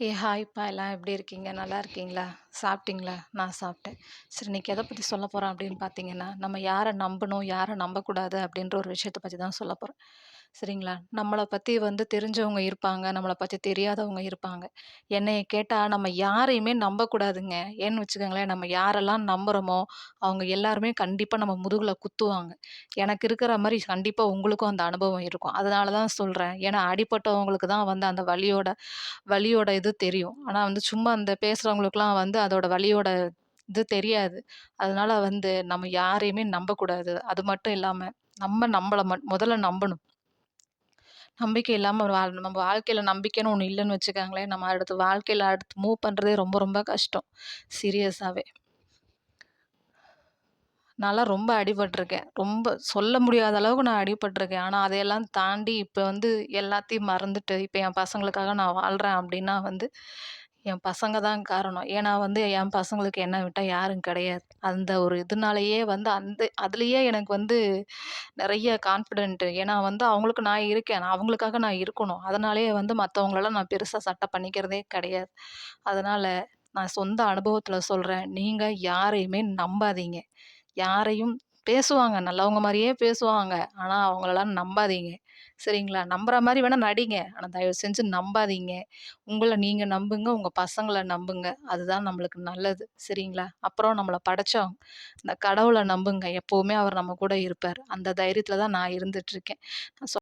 ஏ ஹாய்ப்பா எல்லாம் எப்படி இருக்கீங்க? நல்லா இருக்கீங்களா? சாப்பிட்டீங்களா? நான் சாப்பிட்டேன். சரி இன்னைக்கு எதை பற்றி சொல்ல போகிறேன் அப்படின்னு பார்த்தீங்கன்னா நம்ம யாரை நம்பணும் யாரை நம்பக்கூடாது அப்படின்ற ஒரு விஷயத்தை பற்றி தான் சொல்ல போகிறேன் சரிங்களா? நம்மளை பற்றி வந்து தெரிஞ்சவங்க இருப்பாங்க. நம்மளை பற்றி தெரியாதவங்க இருப்பாங்க. என்னைய கேட்டால் நம்ம யாரையுமே நம்பக்கூடாதுங்க. ஏன்னு வச்சுக்கோங்களேன் நம்ம யாரெல்லாம் நம்புகிறோமோ அவங்க எல்லாருமே கண்டிப்பாக நம்ம முதுகில் குத்துவாங்க. எனக்கு இருக்கிற மாதிரி கண்டிப்பாக உங்களுக்கும் அந்த அனுபவம் இருக்கும். அதனால தான் சொல்கிறேன் ஏன்னா அடிப்பட்டவங்களுக்கு தான் வந்து அந்த வலியோட வலியோட இது தெரியும். ஆனால் வந்து சும்மா அந்த பேசுகிறவங்களுக்குலாம் வந்து அதோட வலியோட இது தெரியாது. அதனால வந்து நம்ம யாரையுமே நம்பக்கூடாது. அது மட்டும் இல்லாமல் நம்ம நம்மளை ம முதல்ல நம்பணும். நம்பிக்கை இல்லாமல் ஒரு வாழ் நம்ம வாழ்க்கையில் நம்பிக்கைன்னு ஒன்று இல்லைன்னு வச்சுக்கோங்களேன் நம்ம அடுத்து வாழ்க்கையில் அடுத்து மூவ் பண்ணுறதே ரொம்ப ரொம்ப கஷ்டம். சீரியஸாகவே நான்லாம் ரொம்ப அடிபட்டிருக்கேன். ரொம்ப சொல்ல முடியாத அளவுக்கு நான் அடிபட்டிருக்கேன். ஆனால் அதையெல்லாம் தாண்டி இப்போ வந்து எல்லாத்தையும் மறந்துட்டு இப்போ என் பசங்களுக்காக நான் வாழ்கிறேன் அப்படின்னா வந்து என் பசங்க தான் காரணம். ஏன்னா வந்து என் பசங்களுக்கு என்னை விட்டால் யாரும் கிடையாது. அந்த ஒரு இதனாலயே வந்து அந்த அதுலேயே எனக்கு வந்து நிறைய கான்ஃபிடென்ட்டு ஏன்னா வந்து அவங்களுக்கு நான் இருக்கேன். நான் அவங்களுக்காக நான் இருக்கணும். அதனாலேயே வந்து மற்றவங்களெல்லாம் நான் பெருசாக சட்டை பண்ணிக்கிறதே கிடையாது. அதனால் நான் சொந்த அனுபவத்தில் சொல்கிறேன் நீங்கள் யாரையுமே நம்பாதீங்க. யாரையும் பேசுவாங்க. நல்லவங்க மாதிரியே பேசுவாங்க. ஆனால் அவங்களெல்லாம் நம்பாதீங்க. சரிங்களா? நம்புகிற மாதிரி வேணால் நடிங்க. ஆனால் தயவு செஞ்சு நம்பாதீங்க. உங்களை நீங்கள் நம்புங்க. உங்கள் பசங்களை நம்புங்க. அதுதான் நம்மளுக்கு நல்லது. சரிங்களா? அப்புறம் நம்மளை படைச்சவங்க. இந்த கடவுளை நம்புங்க. எப்போவுமே அவர் நம்ம கூட இருப்பார். அந்த தைரியத்தில் தான் நான் இருந்துகிட்ருக்கேன் நான் சொ